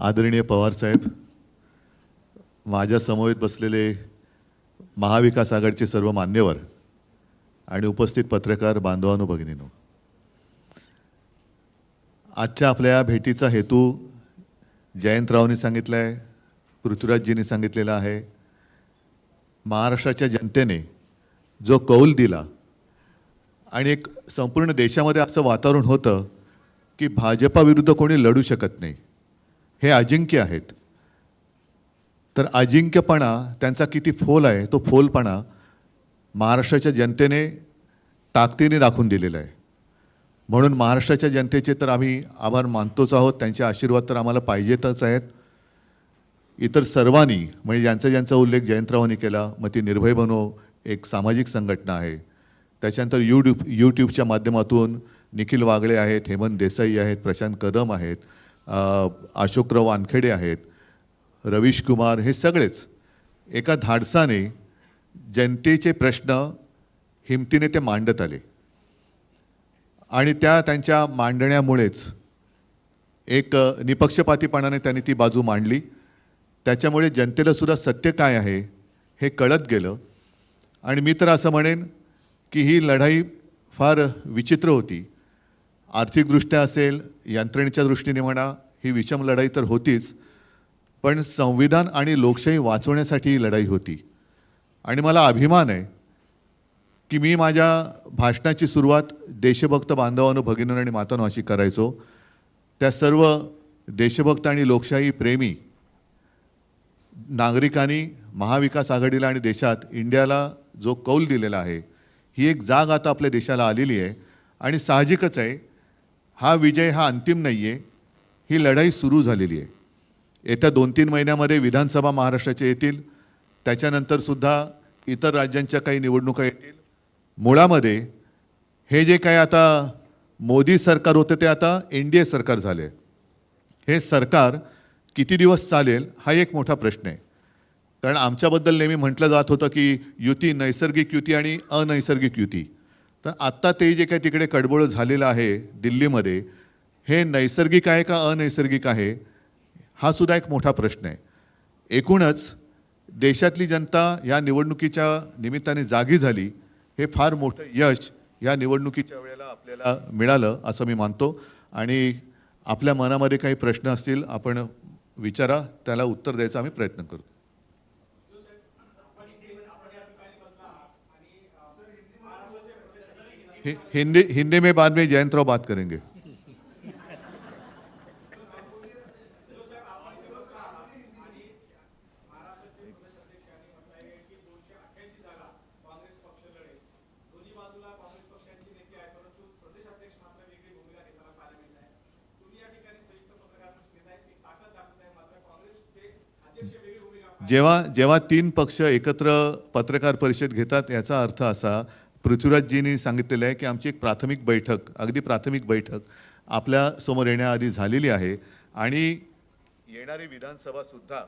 आदरणीय पवारसाहेब माझ्या समवेत बसलेले महाविकास आघाडीचे सर्व मान्यवर आणि उपस्थित पत्रकार बांधवांनो भगिनीनो आजच्या आपल्या या भेटीचा हेतू जयंतरावनी सांगितला आहे पृथ्वीराजजींनी सांगितलेला आहे. महाराष्ट्राच्या जनतेने जो कौल दिला आणि एक संपूर्ण देशामध्ये असं वातावरण होतं की भाजपाविरुद्ध कोणी लढू शकत नाही. हे अजिंक्य आहेत. तर अजिंक्यपणा त्यांचा किती फोल आहे तो फोलपणा महाराष्ट्राच्या जनतेने ताकदीने राखून दिलेला आहे. म्हणून महाराष्ट्राच्या जनतेचे तर आम्ही आभार मानतोच आहोत त्यांचे आशीर्वाद तर आम्हाला पाहिजेतच आहेत. इतर सर्वांनी म्हणजे ज्यांचा ज्यांचा उल्लेख जयंतरावांनी केला मग ती निर्भय बनो एक सामाजिक संघटना आहे. त्याच्यानंतर यूट्यूब यूट्यूबच्या माध्यमातून निखिल वागळे आहेत हेमंत देसाई आहेत प्रशांत कदम आहेत. अशोकराव वानखेडे आहेत रवीश कुमार हे सगळेच एका धाडसाने जनतेचे प्रश्न हिमतीने ते मांडत आले. आणि त्या त्यांच्या मांडण्यामुळेच एक निपक्षपातीपणाने त्यांनी ती बाजू मांडली. त्याच्यामुळे जनतेला सुद्धा सत्य काय आहे हे कळत गेलं. आणि मी तर असं म्हणेन की ही लढाई फार विचित्र होती. आर्थिकदृष्ट्या असेल यंत्रणेच्या दृष्टीने म्हणा ही विषम लढाई तर होतीच पण संविधान आणि लोकशाही वाचवण्यासाठी ही लढाई होती. आणि मला अभिमान आहे की मी माझ्या भाषणाची सुरुवात देशभक्त बांधवांनो भगिनींनो आणि मातांनो अशी करायचो. त्या सर्व देशभक्त आणि लोकशाही प्रेमी नागरिकांनी महाविकास आघाडीला आणि देशात इंडियाला जो कौल दिलेला आहे ही एक जाग आता आपल्या देशाला आलेली आहे. आणि साहजिकच आहे हा विजय हा अंतिम नाही आहे ही लढाई सुरू झालेली आहे. येत्या दोन तीन महिन्यामध्ये विधानसभा महाराष्ट्राच्या येतील. त्याच्यानंतर सुद्धा इतर राज्यांच्या काही निवडणुका येतील. मुळामध्ये हे जे काय आता मोदी सरकार होतं ते आता एन डी ए सरकार झाले. हे सरकार किती दिवस चालेल हा एक मोठा प्रश्न आहे. कारण आमच्याबद्दल नेहमी म्हटलं जात होतं की युती नैसर्गिक युती आणि अनैसर्गिक युती. तर आत्ता ते जे काही तिकडे कडबोळ झालेलं आहे दिल्लीमध्ये हे नैसर्गिक आहे का अनैसर्गिक आहे? हा सुद्धा एक मोठा प्रश्न आहे. एकूणच देशातली जनता या निवडणुकीच्या निमित्ताने जागी झाली हे फार मोठं यश या निवडणुकीच्या वेळेला आपल्याला मिळालं असं मी मानतो. आणि आपल्या मनामध्ये काही प्रश्न असतील आपण विचारा त्याला उत्तर द्यायचा आम्ही प्रयत्न करतो हि- हिंदी हिंदी में बाद में जयंतराव बात करेंगे। जेव्हा जेव्हा तीन पक्ष एकत्र पत्रकार परिषद घेतात याचा अर्थ असा पृथ्वीराजजींनी सांगितलेलं आहे की आमची एक प्राथमिक बैठक अगदी प्राथमिक बैठक आपल्यासमोर येण्याआधी झालेली आहे. आणि येणारी विधानसभासुद्धा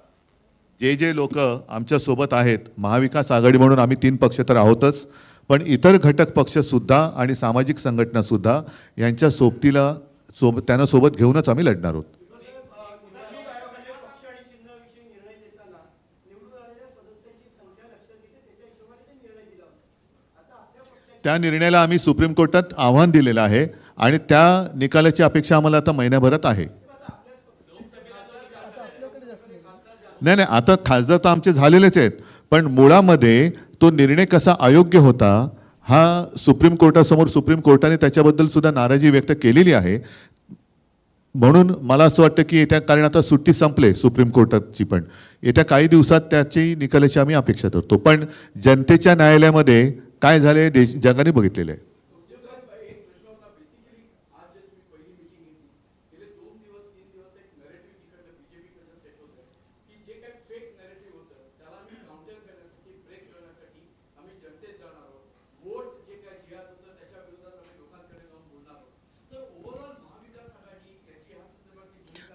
जे जे लोक आमच्यासोबत आहेत महाविकास आघाडी म्हणून आम्ही तीन पक्ष तर आहोतच पण इतर घटक पक्षसुद्धा आणि सामाजिक संघटनासुद्धा यांच्या सोबतीला सोब त्यांना सोबत घेऊनच आम्ही लढणार आहोत निवडणूक आयोगाने पक्ष आणि चिन्हाविषयी निर्णय देताना निवडून आलेल्या सदस्यांची संख्या लक्षात घेते त्याच्या हिशोबाने ते निर्णय दिला होता आता आपल्या पक्षाची त्या निर्णयाला आम्ही सुप्रीम कोर्टात आव्हान दिलेलं आहे आणि त्या निकालाची अपेक्षा आम्हाला आता महिन्याभरात आहे. नाही नाही आता खासदार तर आमचे झालेलेच आहेत पण मुळामध्ये तो निर्णय कसा अयोग्य होता हा सुप्रीम कोर्टासमोर सुप्रीम कोर्टाने त्याच्याबद्दल सुद्धा नाराजी व्यक्त केलेली आहे. म्हणून मला असं वाटतं की येत्या कारण आता सुट्टी संपले सुप्रीम कोर्टाची पण येत्या काही दिवसात त्याची निकालाची आम्ही अपेक्षा करतो पण जनतेच्या न्यायालयामध्ये काय झाले? देश जगाने बघितलेलं. आहे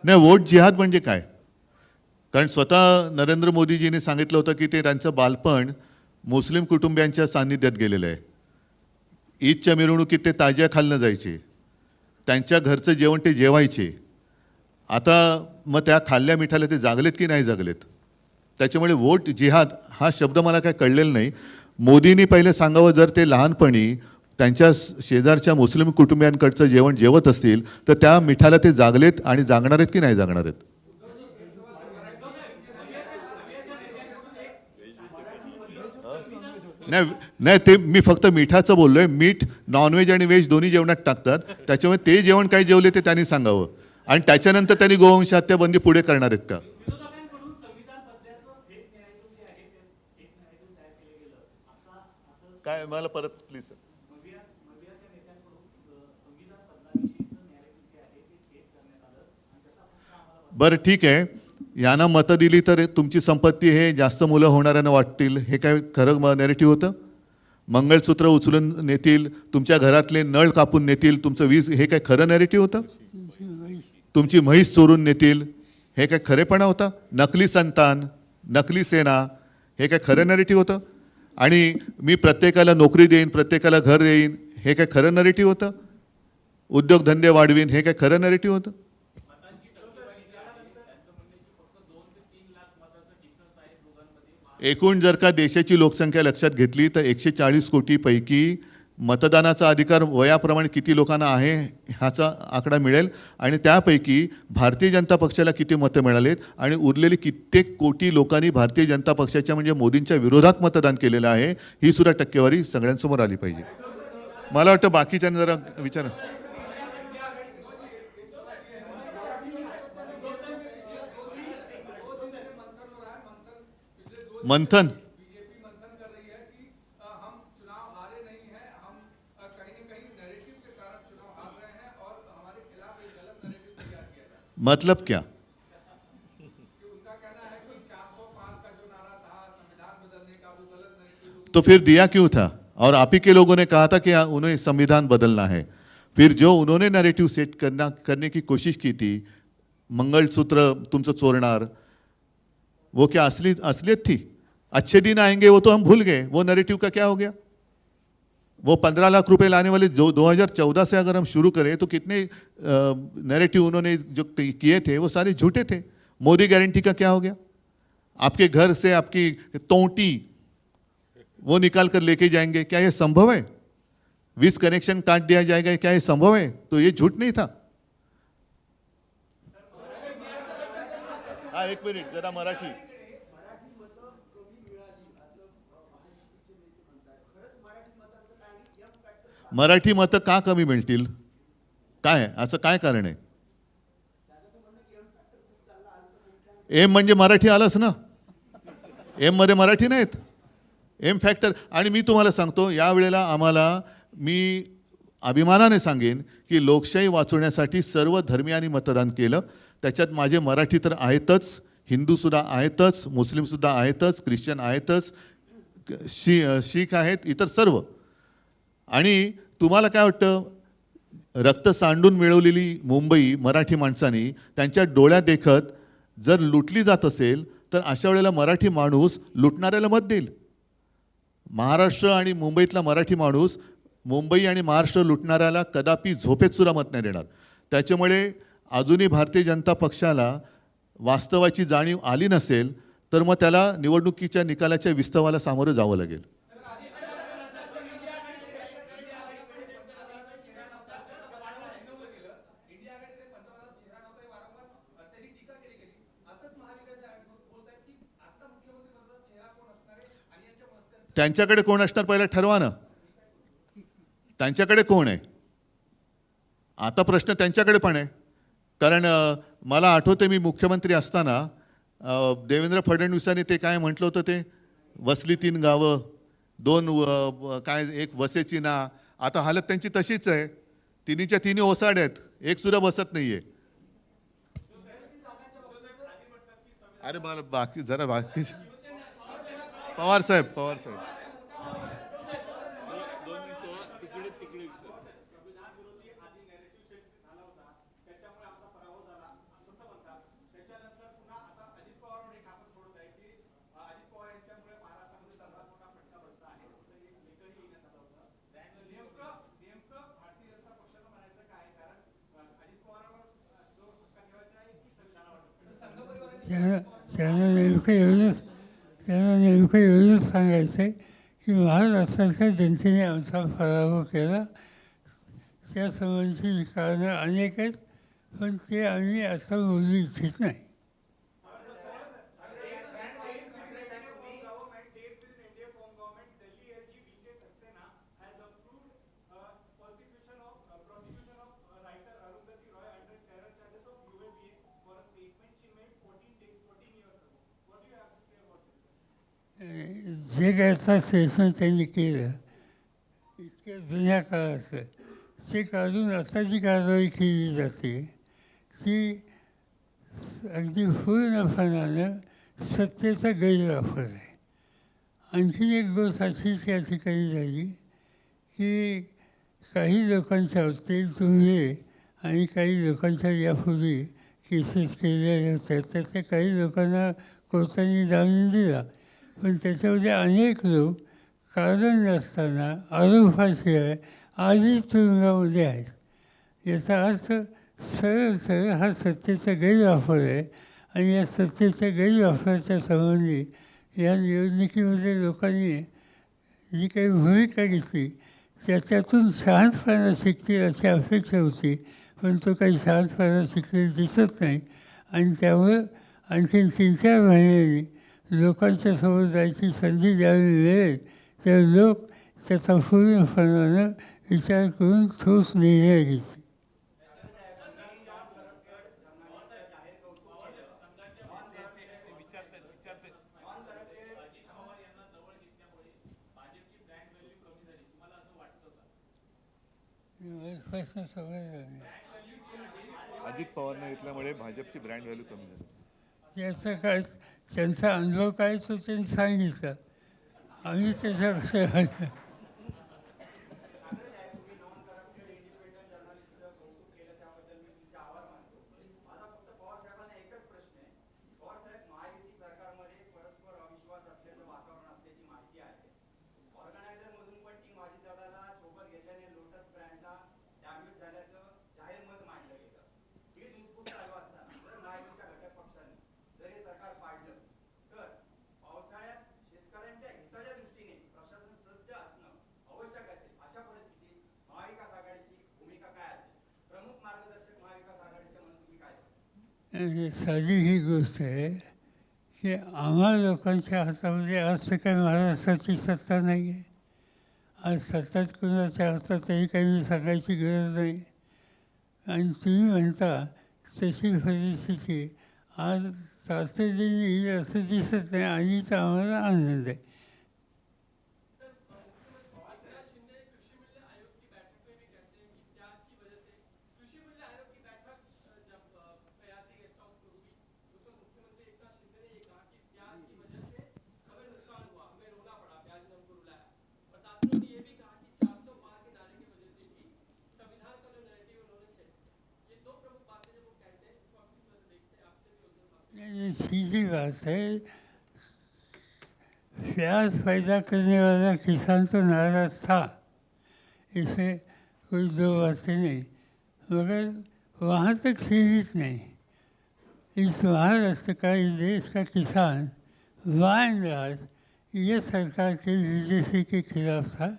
नाही वोट जिहाद म्हणजे काय? कारण स्वतः नरेंद्र मोदीजींनी सांगितलं होतं की ते त्यांचं बालपण मुस्लिम कुटुंबियांच्या सान्निध्यात गेलेलं आहे. ईदच्या मिरवणुकीत ते ताज्या खालनं जायचे. त्यांच्या घरचं जेवण ते जेवायचे. आता मग त्या खाल्ल्या मिठाला ते जागलेत की नाही जागलेत? त्याच्यामुळे वोट जिहाद हा शब्द मला काय कळलेला नाही. मोदींनी पहिले सांगावं जर ते लहानपणी त्यांच्या शेजारच्या मुस्लिम कुटुंबियांकडचं जेवण जेवत असतील तर त्या मिठाला ते जागलेत आणि जागणार आहेत की नाही जागणार आहेत? नाही नाही ते मी फक्त मिठाचं बोललोय. मीठ नॉनव्हेज आणि व्हेज दोन्ही जेवणात टाकतात. त्याच्यामुळे ते जेवण काय जेवले ते त्यांनी सांगावं. आणि त्याच्यानंतर त्यांनी गोवंश हत्याबंदी पुढे करणार आहेत का? आहे काय मला परत प्लीज आहे बरं ठीक आहे. यांना मतं दिली तर तुमची संपत्ती हे जास्त मुलं होणाऱ्यांना वाटतील. हे काय खरं नेरेटिव्ह होतं? मंगळसूत्र उचलून नेतील तुमच्या घरातले नळ कापून नेतील तुमचं वीज हे काय खरं नॅरेटिव्ह होतं? तुमची म्हैस चोरून नेतील हे काय खरेपणा होता? नकली संतान नकली सेना हे काय खरं नॅरेटिव्ह होतं? आणि मी प्रत्येकाला नोकरी देईन प्रत्येकाला घर देईन हे काय खरं नॅरेटिव्ह होतं? उद्योगधंदे वाढवीन हे काय खरं नॅरेटिव्ह होतं? एकूण जर का देशाची लोकसंख्या लक्षात घेतली तर एकशे चाळीस कोटीपैकी मतदानाचा अधिकार वयाप्रमाणे किती लोकांना आहे ह्याचा आकडा मिळेल. आणि त्यापैकी भारतीय जनता पक्षाला किती मतं मिळालेत आणि उरलेली कित्येक कोटी लोकांनी भारतीय जनता पक्षाच्या म्हणजे मोदींच्या विरोधात मतदान केलेलं आहे ही सुद्धा टक्केवारी सगळ्यांसमोर आली पाहिजे. मला वाटतं बाकीच्यांनी जरा विचार. वो मतलब क्या? तो फिर दिया क्यों था? और आप ही के लोगों ने कहा था कि उन्हें संविधान बदलना है। फिर जो उन्होंने नैरेटिव सेट करना, करने की कोशिश की थी, मंगलसूत्र तुमचं चोरणार वो क्या असली, असलियत थी? अच्छे दिन आएँगे, वो तो हम भूल गए। वो नैरेटिव का क्या हो गया? वो पंद्रह लाख रुपए लाने वाले जो 2014 से अगर हम शुरू करें तो कितने नैरेटिव उन्होंने जो किए थे, वो सारे झूठे थे। मोदी गारंटी का क्या हो गया? आपके घर से आपकी तोटी वो निकाल कर लेके जाएँगे। क्या ये संभव है? वीज कनेक्शन काट दिया जाएगा, क्या ये संभव है? तो ये झूठ नहीं था। हाँ एक मिनिट, जरा मराठी। मराठी मतं का कमी मिळतील? काय? असं काय कारण आहे? एम म्हणजे मराठी आलंच ना. एममध्ये मराठी नाहीत. एम फॅक्टर आणि मी तुम्हाला सांगतो यावेळेला आम्हाला मी अभिमानाने सांगेन की लोकशाही वाचवण्यासाठी सर्व धर्मियांनी मतदान केलं. त्याच्यात माझे मराठी तर आहेतच हिंदूसुद्धा आहेतच मुस्लिमसुद्धा आहेतच ख्रिश्चन आहेतच शी शीख आहेत इतर सर्व. आणि तुम्हाला काय वाटतं? रक्त सांडून मिळवलेली मुंबई मराठी माणसांनी त्यांच्या डोळ्यात देखत जर लुटली जात असेल तर अशा वेळेला मराठी माणूस लुटणाऱ्याला मत देईल. महाराष्ट्र आणि मुंबईतला मराठी माणूस मुंबई आणि महाराष्ट्र लुटणाऱ्याला कदापि झोपेतसुद्धा मत नाही देणार. त्याच्यामुळे अजूनही भारतीय जनता पक्षाला वास्तवाची जाणीव आली नसेल तर मग त्याला निवडणुकीच्या निकालाच्या विस्तवाला सामोरं जावं लागेल. त्यांच्याकडे कोण असणार पहिला? ठरवा ना. त्यांच्याकडे कोण आहे? आता प्रश्न त्यांच्याकडे पण आहे. कारण मला आठवते मी मुख्यमंत्री असताना देवेंद्र फडणवीसांनी ते काय म्हटलं होतं ते? वसली तीन गावं दोन काय एक वसेची ना. आता हालत त्यांची तशीच आहे. तिन्हीच्या तिन्ही ओसाड आहेत. एक सुद्धा बसत नाही आहे अरे मला बाकी जरा बाकी पवार साहेब पवार साहेब Sen, sen öyle ülke yönetiyorsun. त्यांना नेमकं एवढंच सांगायचं आहे की महाराष्ट्राच्या जनतेने आमचा पराभव केला. त्यासंबंधीची कारणं अनेक आहेत पण ते आम्ही आता बोलू इच्छित नाही. जे काय आता स्टेशन त्यांनी केलं इतक्या जुन्या काळाचं ते काढून आता जी कारवाई केली जाते ती अगदी पूर्णपणानं सत्तेचा गैरवापर आहे आणखी एक गोष्ट अशीच या ठिकाणी झाली की काही लोकांच्या बाबतीत तुम्ही आणि काही लोकांच्या यापूर्वी केसेस केलेल्या होत्या तर त्या काही लोकांना कोर्टाने जामीन दिला पण त्याच्यामध्ये अनेक लोक कारण नसताना आरोपाशिवाय आजही तुरुंगामध्ये आहेत. याचा अर्थ सरळ सरळ हा सत्तेचा गैरवापर आहे आणि या सत्तेच्या गैरवापराच्या संबंधी या निवडणुकीमध्ये लोकांनी जी काही भूमिका घेतली त्याच्यातून शांतपणा शिकतील अशी अपेक्षा होती पण तो काही शांतपणा शिकलेला दिसत नाही. आणि त्यामुळं आणखीन तीन चार महिन्यांनी लोकांच्या समोर जायची संधी ज्यावेळी मिळेल तर लोक त्याचा पूर्णपणानं विचार करून ठोस निर्णय घेतील. अजित पवारने घेतल्यामुळे भाजपची ब्रँड व्हॅल्यू कमी झाली. त्याचा काय त्यांचा अनुभव काय तो त्यांनी सांगितलं. आम्ही त्याच्याकडे ठाकरे साहेब तुम्ही नॉन करप्टेड इंडिपेंडंट जर्नलिस्टचं कौतुक केलं त्याबद्दल मी तुमचे आभार मानतो माझा फक्त पवार साहेबांना एकच प्रश्न आहे पवार साहेब महायुती सरकारमध्ये परस्पर अविश्वास असल्याचं वातावरण असल्याची माहिती आहे ऑर्गनायझर मधून पण टीम अजितदादाला सोबत घेतल्याने लोटस ब्रँडला डॅमेज झाल्याचं जाहीर मत मांडलं गेलं ही दुष्पूट चालू असताना जर महायुतीच्या घटक पक्षांनी जर हे सरकार पाडलं तर पावसाळ्यात शेतकऱ्यांच्या हिताच्या दृष्टीने प्रशासन सज्ज असणं आवश्यक असेल अशा परिस्थितीत महाविकास आघाडीची भूमिका काय असेल प्रमुख मार्गदर्शक महाविकास आघाडीचे म्हणून तुम्ही काय सांगाल? हे म्हणजे साधी ही गोष्ट आहे की आम्हा लोकांच्या हातामध्ये आज तर काही महाराष्ट्राची सत्ता नाही आहे. आज सत्ताच कुणाच्या हातातही काही मी सांगायची गरज नाही. आणि तुम्ही म्हणता तशी परिस्थिती आज तातडीने असं दिसत नाही आणि तर आम्हाला आनंद आहे. सीधी बात है। प्याज पैदा करने वाला किसान तो नाराज़ था। इसे कोई दो बातें नहीं, मगर वहाँ तक सीमित नहीं। इस महाराष्ट्र का, इस देश का किसान वाइन राज ये सरकार के बीजेपी के खिलाफ था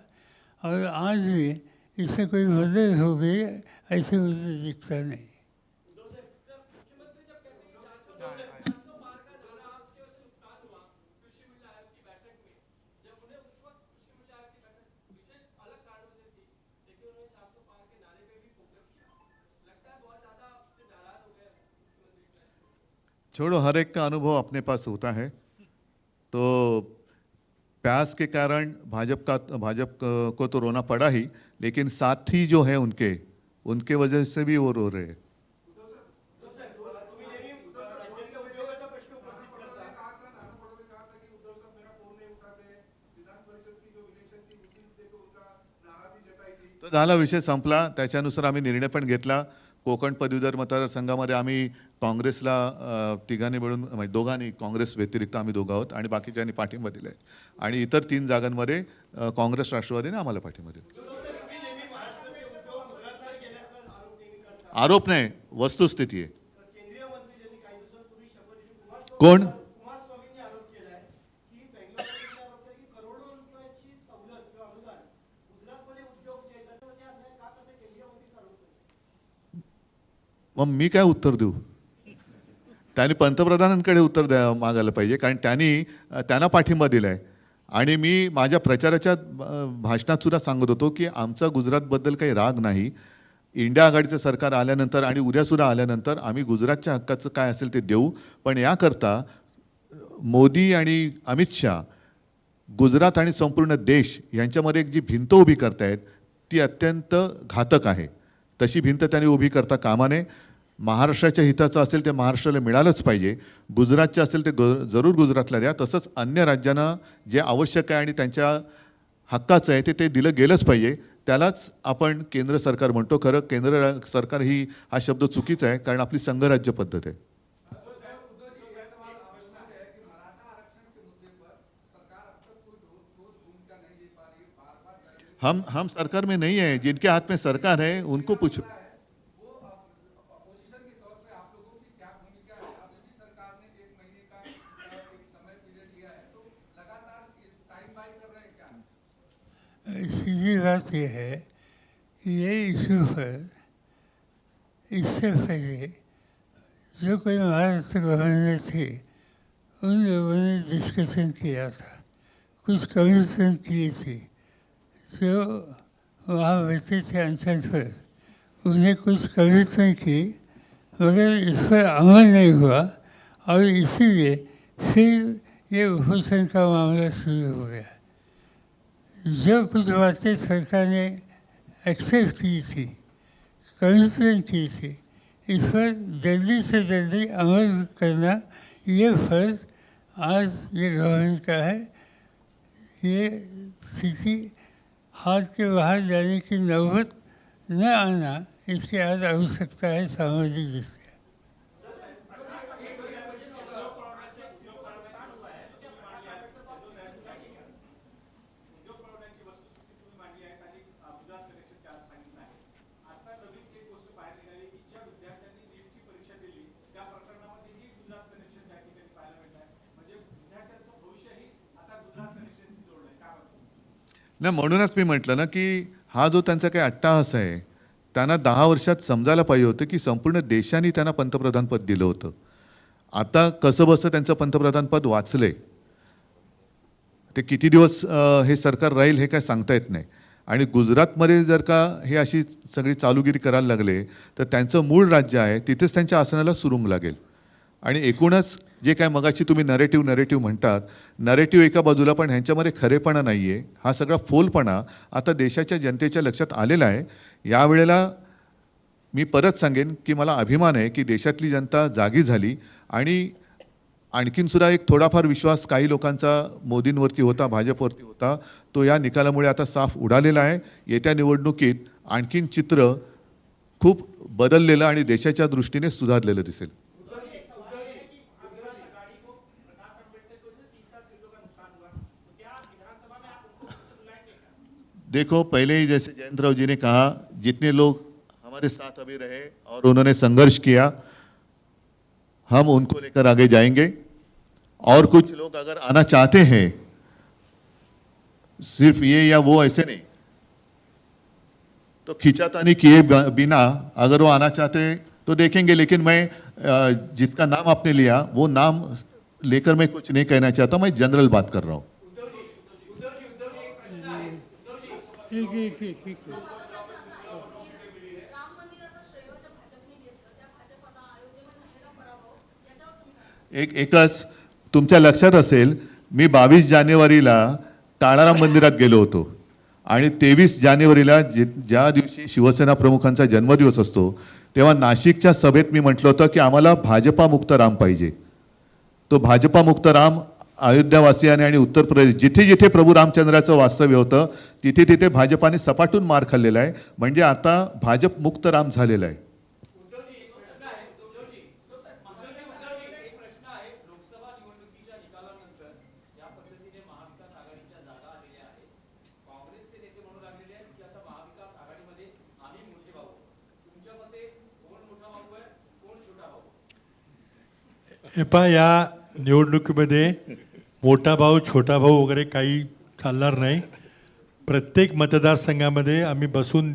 और आज भी इससे कोई मदद हो गई ऐसे मुझे दिखता नहीं। छोड़ो हर एक का अनुभव अपने पास होता है। तो प्यास के कारण भाजप का भाजप को तो रोना पड़ा ही लेकिन साथी जो है उनके उनके वजह से भी वो रो रहे हैं। तो झाला विषय संपला त्याच्यानुसार आम्ही निर्णय पण घेतला. कोकण पदवीधर मतदारसंघामध्ये आम्ही काँग्रेसला तिघांनी मिळून म्हणजे दोघांनी काँग्रेस व्यतिरिक्त आम्ही दोघं आहोत आणि बाकीच्यांनी पाठिंबा दिला आहे. आणि इतर तीन जागांमध्ये काँग्रेस राष्ट्रवादीने आम्हाला पाठिंबा दिला आरोप नाही वस्तुस्थिती आहे. कोण केंद्रीय मंत्री ज्यांनी काही दिवसांपूर्वी शपथ दिली कुमार कोण कुमारस्वामींनी आरोप केलाय की बेंगलोरमध्ये आरोप केला की करोडो रुपयाची सवलत किंवा अनुदान गुजरातमध्ये उद्योग जे आहेत त्यांच्यावरती अन्याय का करते केंद्रीय मंत्रीच आरोप करतात. मग मी काय उत्तर देऊ? त्यांनी पंतप्रधानांकडे उत्तर द्या मागायला पाहिजे. कारण त्यांनी त्यांना पाठिंबा दिला आहे आणि मी माझ्या प्रचाराच्या भाषणातसुद्धा सांगत होतो की आमचा गुजरातबद्दल काही राग नाही. इंडिया आघाडीचं सरकार आल्यानंतर आणि उद्यासुद्धा आल्यानंतर आम्ही गुजरातच्या हक्काचं काय असेल ते देऊ. पण याकरता मोदी आणि अमित शहा गुजरात आणि संपूर्ण देश यांच्यामध्ये एक जी भिंत उभी करतायत ती अत्यंत घातक आहे. तशी भिंत त्यांनी उभी करता कामा नये. महाराष्ट्राच्या हिताचं असेल ते महाराष्ट्राला मिळालंच पाहिजे. गुजरातचं असेल ते ग जरूर गुजरातला द्या. तसंच अन्य राज्यांना जे आवश्यक आहे आणि त्यांच्या हक्काचं आहे ते ते दिलं गेलंच पाहिजे. त्यालाच आपण केंद्र सरकार म्हणतो. खरं केंद्र सरकार ही हा शब्द चुकीचा आहे कारण आपली संघराज्य पद्धत आहे. हम हम सरकार में नहीं है. जिनके हाथ में सरकार है उनको पूछो बात यह है कि ये इशू पर इससे पहले जो कोई महाराष्ट्र गवर्नर थे उन लोगों ने डिस्कशन किया था। कुछ कमीशन किए थे, जो वहाँ बैठे थे अनशन पर। उन्हें कुछ कमीशन की, मगर इस पर अमल नहीं हुआ, और इसीलिए फिर ये उपभूषण का मामला शुरू हो गया। जो कुछ बातें सरकार ने एक्सेप्ट की थी कमिटमेंट की थी, इस पर जल्दी से जल्दी अमल करना ये फ़र्ज़ आज ये गवर्नमेंट का है। ये स्थिति हाथ के बाहर जाने की नौबत न आना इसकी आज आवश्यकता है सामाजिक दृष्टि। नाही म्हणूनच मी म्हटलं ना की हा जो त्यांचा काही अट्टाहास आहे त्यांना दहा वर्षात समजायला पाहिजे होतं की संपूर्ण देशाने त्यांना पंतप्रधानपद दिलं होतं. आता कसं बसं त्यांचं पंतप्रधानपद वाचले ते किती दिवस हे सरकार राहील हे काय सांगता येत नाही. आणि गुजरातमध्ये जर का हे अशी सगळी चालूगिरी करायला लागले तर त्यांचं मूळ राज्य आहे तिथेच त्यांच्या आसनाला सुरुंग लागेल. आणि एकूणच जे काय मगाशी तुम्ही नरेटिव्ह नरेटिव्ह म्हणतात नरेटिव्ह एका बाजूला पण ह्यांच्यामध्ये खरेपणा नाही आहे हा सगळा फोलपणा आता देशाच्या जनतेच्या लक्षात आलेला आहे. यावेळेला मी परत सांगेन की मला अभिमान आहे की देशातली जनता जागी झाली आणि आणखीन सुद्धा एक थोडाफार विश्वास काही लोकांचा मोदींवरती होता भाजपवरती होता. तो या निकालामुळे आता साफ उडालेला आहे. येत्या निवडणुकीत आणखीन चित्र खूप बदललेलं आणि देशाच्या दृष्टीने सुधारलेलं दिसेल. देखो, पहले ही जैसे जयंत राव जी ने कहा, जितने लोग हमारे साथ अभी रहे और उन्होंने संघर्ष किया, हम उनको लेकर आगे जाएँगे। और कुछ लोग अगर आना चाहते हैं, सिर्फ़ ये या वो ऐसे नहीं तो खिंचातानी किए बिना अगर वो आना चाहते तो देखेंगे। लेकिन मैं जिसका नाम आपने लिया, वो नाम लेकर मैं कुछ नहीं कहना चाहता, मैं जनरल बात कर रहा हूँ। ठीक आहे ठीक काय एक एकच तुमच्या लक्षात असेल मी बावीस जानेवारीला ताळाराम मंदिरात गेलो होतो. आणि तेवीस जानेवारीला जे ज्या दिवशी शिवसेना प्रमुखांचा जन्मदिवस असतो तेव्हा नाशिकच्या सभेत मी म्हटलं होतं की आम्हाला भाजपामुक्त राम पाहिजे. तो भाजपामुक्त राम अयोध्यावासियाने आणि उत्तर प्रदेश जिथे जिथे प्रभू रामचंद्राचं वास्तव्य होतं तिथे तिथे भाजपाने सपाटून मार खाल्लेला आहे. म्हणजे आता भाजप मुक्त राम झालेला आहे. हे पहा या निवडणुकीमध्ये मोठा भाऊ छोटा भाऊ वगैरे काही चालणार नाही. प्रत्येक मतदारसंघामध्ये आम्ही बसून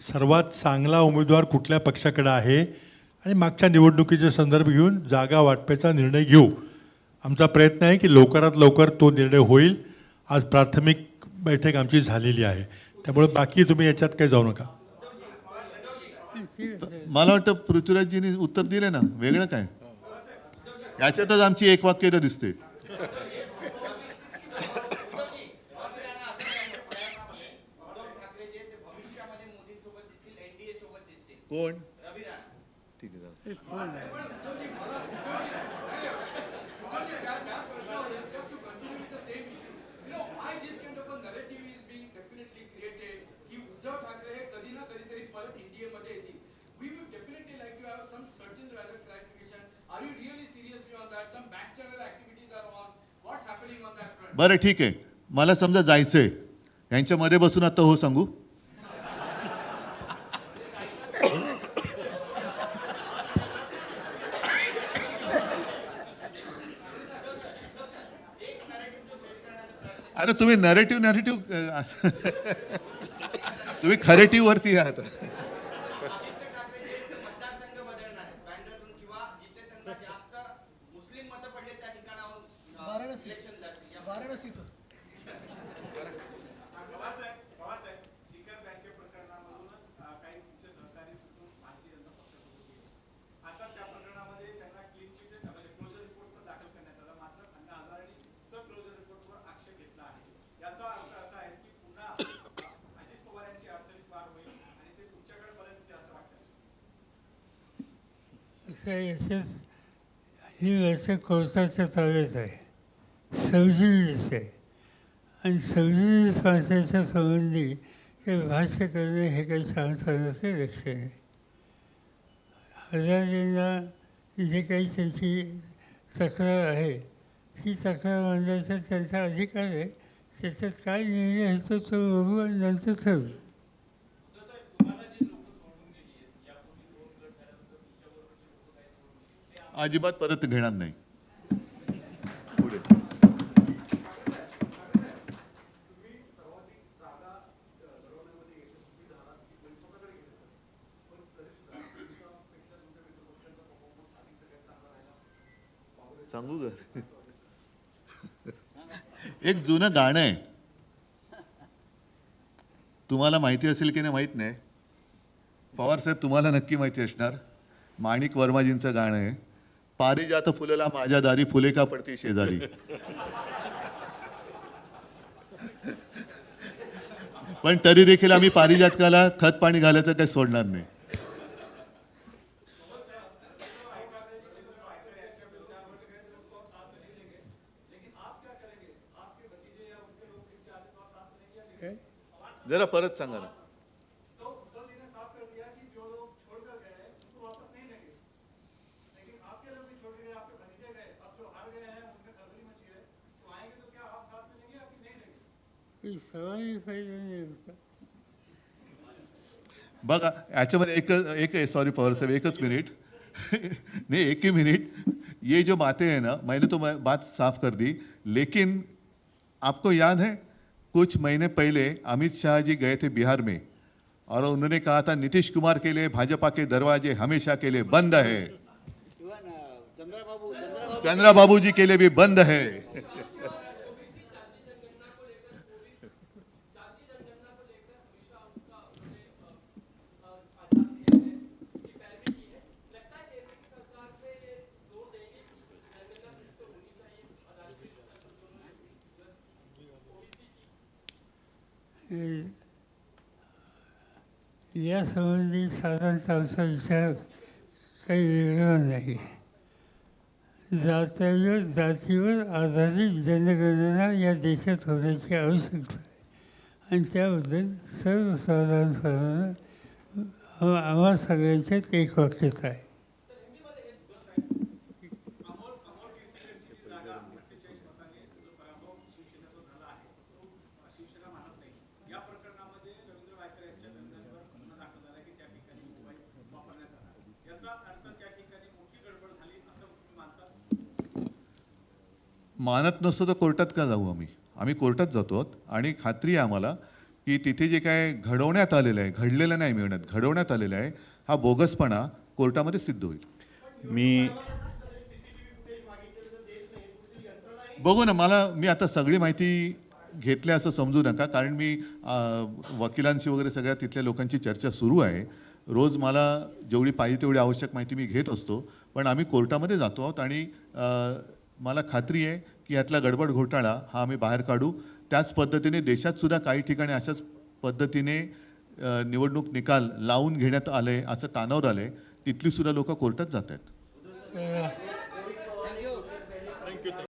सर्वात चांगला उमेदवार कुठल्या पक्षाकडे आहे आणि मागच्या निवडणुकीचे संदर्भ घेऊन जागा वाटपाचा निर्णय घेऊ. आमचा प्रयत्न आहे की लवकरात लवकर तो निर्णय होईल. आज प्राथमिक बैठक आमची झालेली आहे. त्यामुळे बाकी तुम्ही याच्यात काही जाऊ नका. मला वाटतं पृथ्वीराजजींनी उत्तर दिले ना. वेगळं काय? याच्यातच आमची एक वाक्यता दिसते. कोण? ठीक आहे? बरं ठीक आहे. मला समजा जायचंय. यांच्यामध्ये बसून आता हो सांगू. अरे तुम्ही नरेटिव्ह नरेटिव्ह तुम्ही खरेटिव्ह वरती आहात आदित्य ठाकरे जे ते मतदारसंघ बदलणार आहेत बँड्रातून किंवा जिथे त्यांना जास्त मुस्लिम मतं पडले त्या ठिकाणाहून इलेक्शन लढतील या पवारसाहेब पवारसाहेब शिखर बँके प्रकरणामधूनच अं, काही तुमचे सहकारी तिथून भारतीय जनता पक्षासोबत गेले आता त्या प्रकरणामध्ये त्यांना क्लीन चिट म्हणजे क्लोजर रिपोर्ट पण दाखल करण्यात आला मात्र अण्णा हजारेंनी तो क्लोजर रिपोर्टवर आक्षेप घेतला आहे याचा अर्थ असा आहे की पुन्हा अं, अजित पवार यांची अडचणीत वाढ होईल आणि ते तुमच्याकडे परत येतील असं वाटतं एस एस ही वर्ष कोर्टाच्या ताब्यात आहे. सव्वीस आहे. आणि सव्वीस माणसाच्या संबंधी ते भाष्य करणे हे काही शांतपणाचे लक्ष आहे. हजारेंना जे काही त्यांची तक्रार आहे ती तक्रार मांडायचा त्यांचा अधिकार आहे. त्याच्यात काय निर्णय होतो तो तो बघू आणि नंतर ठरवू साहेब तुम्हाला जी लोक सोडून गेली आहेत यापूर्वी दोन गट झाल्यानंतर तुमच्याबरोबरची लोक काही सोडून गेली ते अजिबात परत घेणार नाही पुढे तुम्ही सर्वाधिक जागा अ, लढवण्यामध्ये यशस्वी झालात की कोणी स्वतःकडे गेले पण तरी सुद्धा तुमच्यापेक्षा तुमच्या मित्रपक्षांचा परफॉर्मन्स अजिबात परत घेणार नाही. सांगू एक जुनं गाणं आहे. तुम्हाला माहिती असेल की नाही माहीत नाही. पवार साहेब तुम्हाला नक्की माहिती असणार. माणिक वर्माजींचं गाणं आहे. पारिजात फुलला माझ्या दारी फुले का पडते शेजारी? पण तरी देखील आम्ही पारिजातकाला खत पाणी घालायचं काही सोडणार नाही. जरा परत सांगा ना. बघा याच्यामध्ये एक एक सॉरी पवार साहब एकच मिनट नहीं एक ही मिनट ये जो बातें हैं ना मैंने तो मैं बात साफ़ कर दी. लेकिन आपको याद है कुछ महीने पहले अमित शाह जी गए थे बिहार में और उन्होंने कहा था नीतीश कुमार के लिए भाजपा के दरवाजे हमेशा के लिए बंद है. चंद्रा बाबू जी के लिए भी बंद है। यासंबंधी साधारणतः आमचा विचार काही वेगळा नाही जातीवर जातीवर आधारित जनगणना या देशात होण्याची आवश्यकता आहे आणि त्याबद्दल सर्वसाधारणपणानं आम्हा सगळ्यांच्यात एक वाक्यता आहे अमोल अमोल कीर्तिकरची जी जागा अठ्ठेचाळीस मताने जो पराभव शिवसेनेचा झाला आहे तो शिवसेना मानत नाही या प्रकरणामध्ये रवींद्र वायकर यांच्या नंदनवर गुन्हा दाखल झाला की त्या ठिकाणी मोबाईल वापरण्यात आला याचा अर्थ त्या ठिकाणी मोठी गडबड झाली असं तुम्ही मानता मानत नसतो तर कोर्टात का जाऊ आम्ही? आम्ही कोर्टात जातो आहोत. आणि खात्री आहे आम्हाला की तिथे जे काय घडवण्यात आलेलं आहे घडलेलं नाही मिळण्यात घडवण्यात आलेलं आहे हा बोगसपणा कोर्टामध्ये सिद्ध होईल. मी बघू ना मला मी आता सगळी माहिती घेतली असं समजू नका. कारण मी वकिलांशी वगैरे सगळ्या तिथल्या लोकांची चर्चा सुरू आहे. रोज मला जेवढी पाहिजे तेवढी आवश्यक माहिती मी घेत असतो. पण आम्ही कोर्टामध्ये जातो आहोत आणि मला खात्री आहे की यातला गडबड घोटाळा हा आम्ही बाहेर काढू. त्याच पद्धतीने देशात सुद्धा काही ठिकाणी अशाच पद्धतीने निवडणूक निकाल लावून घेण्यात आले असं कानावर आलं तिथली सुद्धा लोक कोर्टात जात आहेत.